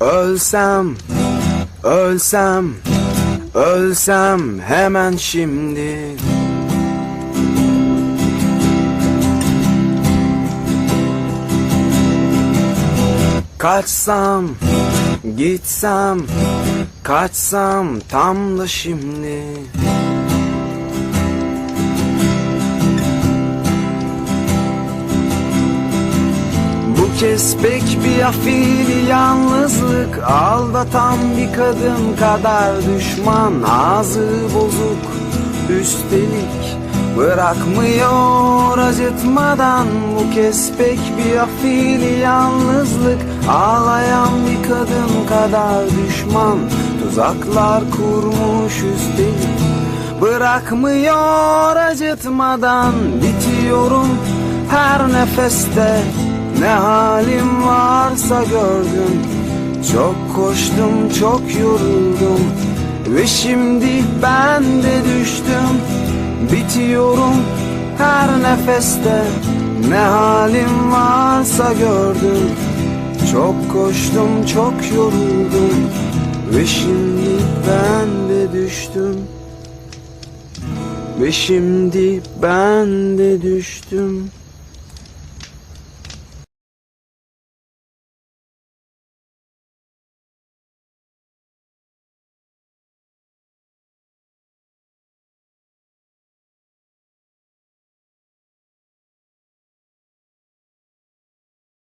Ölsem, ölsem, ölsem hemen şimdi. Kaçsam, gitsem, kaçsam tam da şimdi Kez pek bir afili yalnızlık Aldatan bir kadın kadar düşman Ağzı bozuk üstelik Bırakmıyor acıtmadan Bu kez pek bir afili yalnızlık Ağlayan bir kadın kadar düşman. Tuzaklar kurmuş üstelik Bırakmıyor acıtmadan Bitiyorum her nefeste Ne halim varsa gördüm. Çok koştum çok yoruldum. Ve şimdi ben de düştüm. Bitiyorum her nefeste. Ne halim varsa gördüm. Çok koştum çok yoruldum. Ve şimdi ben de düştüm. Ve şimdi ben de düştüm